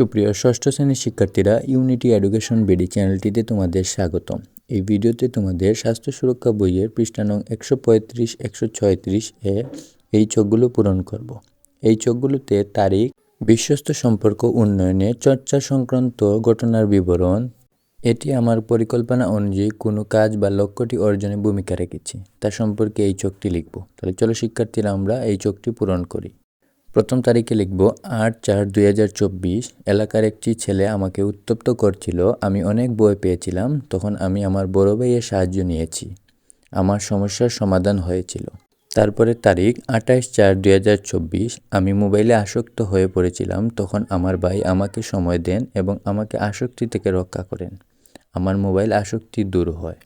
সুপ্রিয় ষষ্ঠ শ্রেণির শিক্ষার্থীরা ইউনিটি এডুকেশন বিডি চ্যানেলটিতে তোমাদের স্বাগতম। এই ভিডিওতে তোমাদের স্বাস্থ্য সুরক্ষা বইয়ের পৃষ্ঠা নং একশো পঁয়ত্রিশ, একশো ছয়ত্রিশ এ এই চোখগুলো পূরণ করব। এই চোখগুলোতে তারিখ, বিশ্বস্ত সম্পর্ক উন্নয়নে চর্চা সংক্রান্ত ঘটনার বিবরণ, এটি আমার পরিকল্পনা অনুযায়ী কোনো কাজ বা লক্ষ্যটি অর্জনে ভূমিকা রেখেছি। তা সম্পর্কে এই চোখটি লিখব। তাহলে চলো শিক্ষার্থীরা আমরা এই চোখটি পূরণ করি। প্রথম তারিখে লিখব আট চার দুই হাজার চব্বিশ, এলাকার একটি ছেলে আমাকে উত্তপ্ত করছিল, আমি অনেক বই পেয়েছিলাম, তখন আমি আমার বড় ভাইয়ের সাহায্য নিয়েছি। আমার সমস্যার সমাধান হয়েছিল। তারপরে তারিখ আঠাশ চার দুই হাজার চব্বিশ, আমি মোবাইলে আসক্ত হয়ে পড়েছিলাম, তখন আমার ভাই আমাকে সময় দেন এবং আমাকে আসক্তি থেকে রক্ষা করেন। আমার মোবাইল আসক্তি দূর হয়।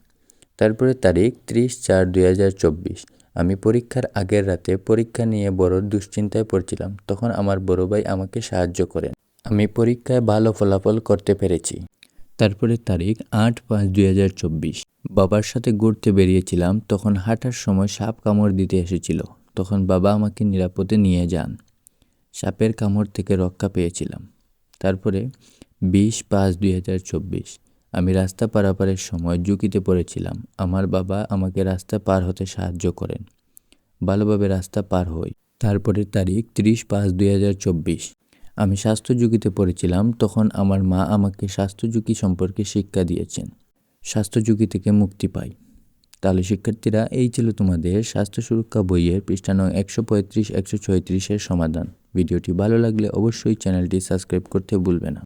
তারপরে তারিখ ত্রিশ চার দুই হাজার চব্বিশ। আমি পরীক্ষার আগের রাতে পরীক্ষা নিয়ে বড় দুশ্চিন্তায় পড়ছিলাম। তখন আমার বড় ভাই আমাকে সাহায্য করেন। আমি পরীক্ষায় ভালো ফলাফল করতে পেরেছি। তারপরে তারিখ আট পাঁচ দুই হাজার চব্বিশ। বাবার সাথে ঘুরতে বেরিয়েছিলাম। তখন হাঁটার সময় সাপ কামড় দিতে এসেছিল। তখন বাবা আমাকে নিরাপদে নিয়ে যান। সাপের কামড় থেকে রক্ষা পেয়েছিলাম। তারপরে বিশ পাঁচ দুই হাজার চব্বিশ। আমি রাস্তা পারাপারের সময় ঝুঁকিতে পড়েছিলাম। আমার বাবা আমাকে রাস্তা পার হতে সাহায্য করেন। ভালোভাবে রাস্তা পার হই। তারপরের তারিখ ত্রিশ পাঁচ দুই আমি স্বাস্থ্য ঝুঁকিতে পড়েছিলাম, তখন আমার মা আমাকে স্বাস্থ্য ঝুঁকি সম্পর্কে শিক্ষা দিয়েছেন। স্বাস্থ্য ঝুঁকি থেকে মুক্তি পাই। তাহলে শিক্ষার্থীরা, এই ছিল তোমাদের স্বাস্থ্য সুরক্ষা বইয়ের পৃষ্ঠা নং একশো পঁয়ত্রিশ, একশো ছয়ত্রিশের সমাধান। ভিডিওটি ভালো লাগলে অবশ্যই চ্যানেলটি সাবস্ক্রাইব করতে ভুলবে না।